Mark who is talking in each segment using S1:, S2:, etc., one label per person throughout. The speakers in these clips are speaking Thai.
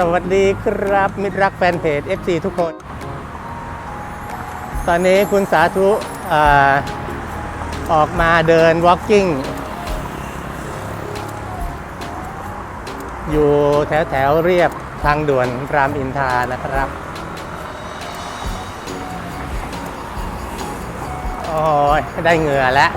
S1: สวัสดีครับ มิตรรักแฟนเพจ FC ทุกคน ตอนนี้คุณสาธุอออกมาเดิน walking อยู่แถวแถวเรียบทางด่วนรามอินทานะครับโอ้ยได้เหงื่อแล้ว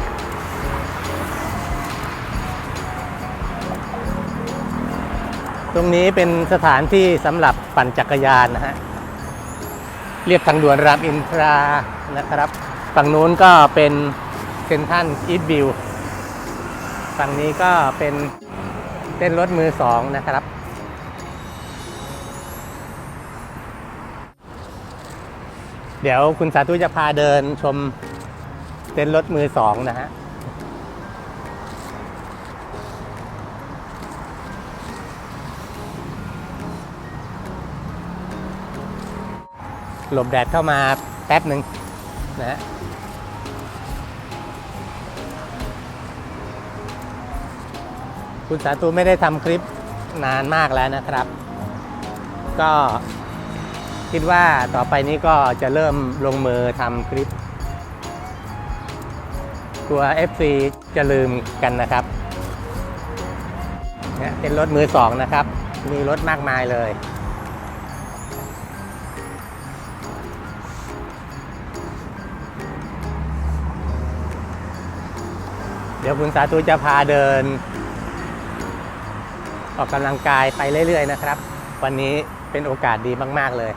S1: ตรงนี้เป็นสถานที่สำหรับปั่นจักรยานนะฮะเรียบทางด่วนรามอินทรานะครับ ฝั่งนู้นก็เป็นเซนทรันอีทวิวฝั่งนี้ก็เป็นเต้นรถมือสองนะครับ เดี๋ยวคุณสาธุจะพาเดินชมเต้นรถมือสองนะฮะ หลบแดดเข้ามาแป๊บหนึ่งนะฮะคุณสาตูไม่ได้ทำคลิปนานมากแล้วนะครับ ก็คิดว่าต่อไปนี้ก็จะเริ่มลงมือทำคลิปกลัว FC จะลืมกันนะครับเนี่ยเป็นรถมือสองนะครับ มีรถมากมายเลย ดี๋ยวคุณสาธุจะพาเดิน ออกกำลังกายไปเรื่อย ๆ นะครับ วันนี้เป็นโอกาสดีมาก ๆ เลย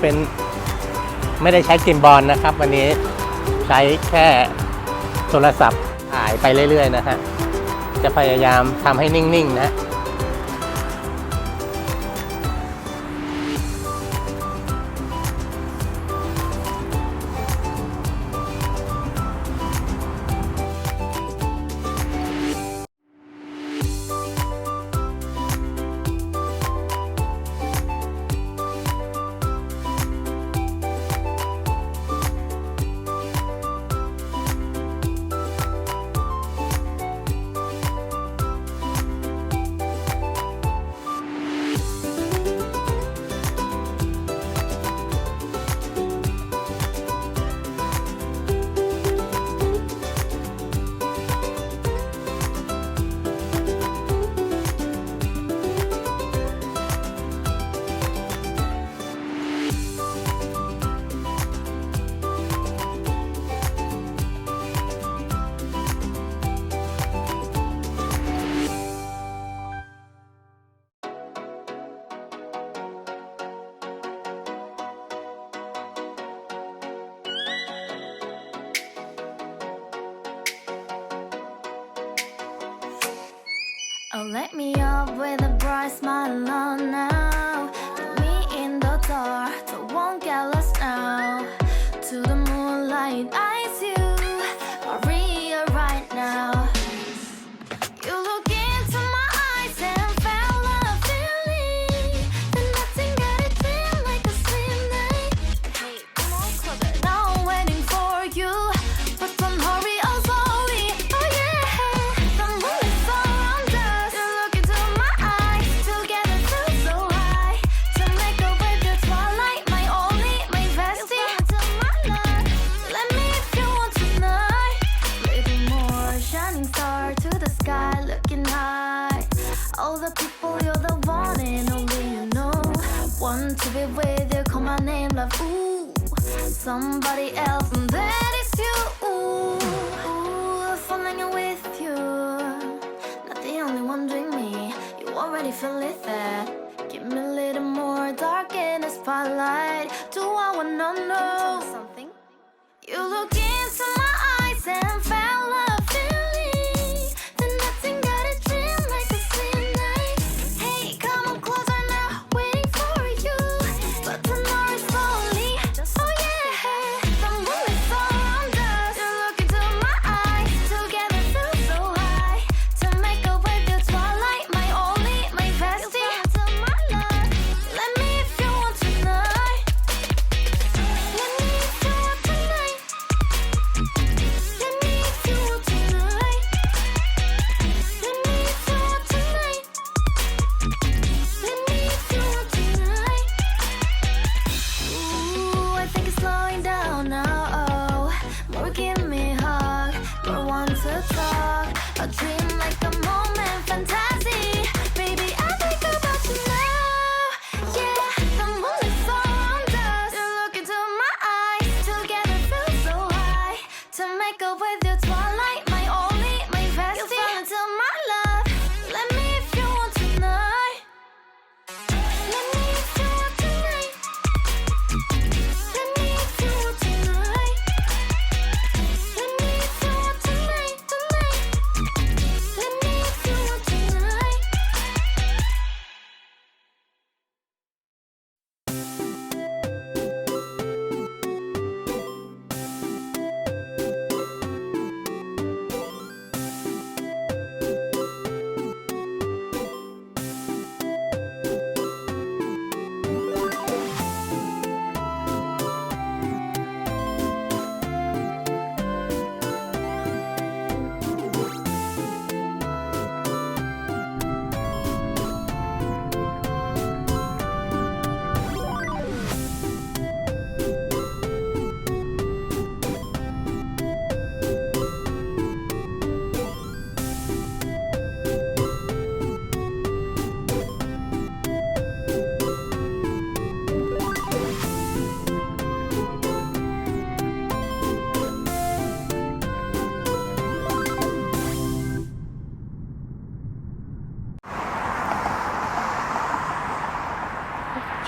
S1: เป็นไม่ได้ใช้กิมบอลนะครับ วันนี้ใช้แค่โทรศัพท์ถ่ายไปเรื่อย ๆ นะฮะจะพยายามทำให้นิ่ง ๆ นะ
S2: Smile on. night. Be with you, call my name, love. Ooh, somebody else, and that is you. Ooh, ooh, falling in with you. Not the only one doing me. You already feel it there. Give me a little more dark in the spotlight. Do I wanna know something? You look into my eyes and felt to talk, a dream like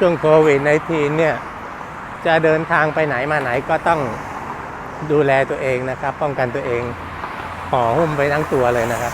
S1: ช่วงโควิดในทีเนี่ย จะเดินทางไปไหนมาไหนก็ต้องดูแลตัวเองนะครับ ป้องกันตัวเองห่อหุ้มไปทั้งตัวเลยนะครับ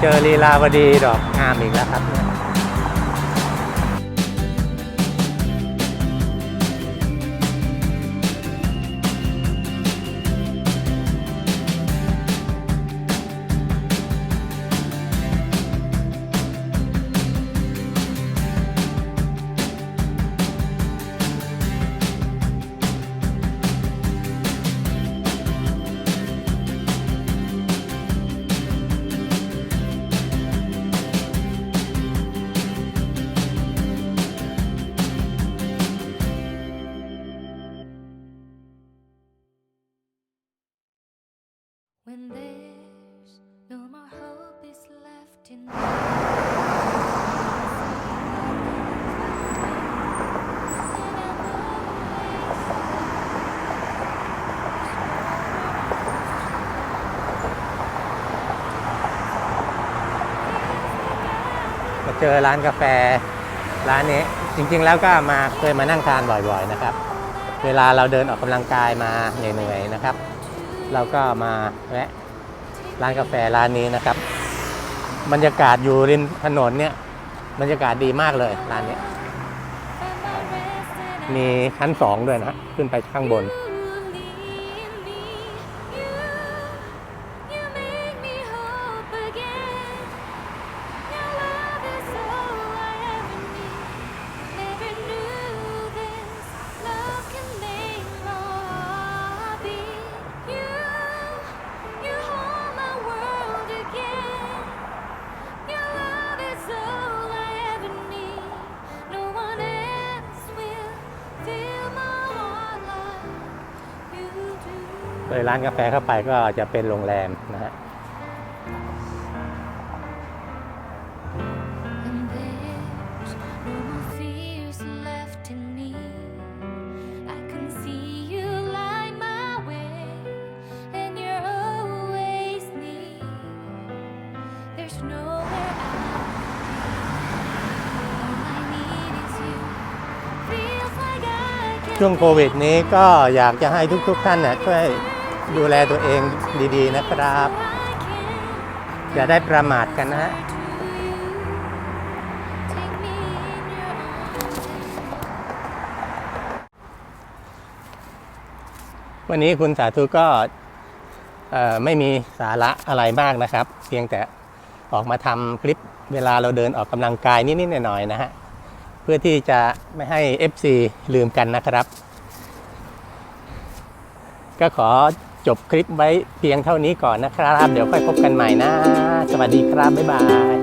S1: เจอลีลาวดีดอกงามอีกแล้วครับเนี่ย
S3: When there's no more hope is left in me.
S1: มาเจอร้านกาแฟร้านนี้จริงๆแล้วก็มาเคยมานั่งทานบ่อยๆนะครับ เวลาเราเดินออกกำลังกายมาเหนื่อยๆนะครับ เราก็มาแวะร้านกาแฟร้านนี้นะครับ บรรยากาศอยู่ริมถนนเนี่ย บรรยากาศดีมากเลยร้านนี้ มีชั้นสองด้วยนะขึ้นไปข้างบน เลยร้านกาแฟเข้าไปก็จะเป็นโรงแรมนะฮะ
S3: And there's no more fears left in me. I can see you light my way, and you're always near. There's nowhere I all I need is you. Feels like I can
S1: ช่วงโควิดนี้ก็อยากจะให้ทุกๆท่านน่ะช่วย ดูแลตัวเองดีๆนะครับ อย่าได้ประมาทกันนะฮะวันนี้คุณสาธุก็ไม่มีสาระอะไรมากนะครับ เพียงแต่ออกมาทำคลิปเวลาเราเดินออกกำลังกายนิดๆหน่อยๆนะฮะเพื่อที่จะไม่ให้ FC ลืมกันนะครับ ก็ขอ จบคลิปไว้เพียงเท่านี้ก่อนนะครับ เดี๋ยวค่อยพบกันใหม่นะ สวัสดีครับ บ๊ายบาย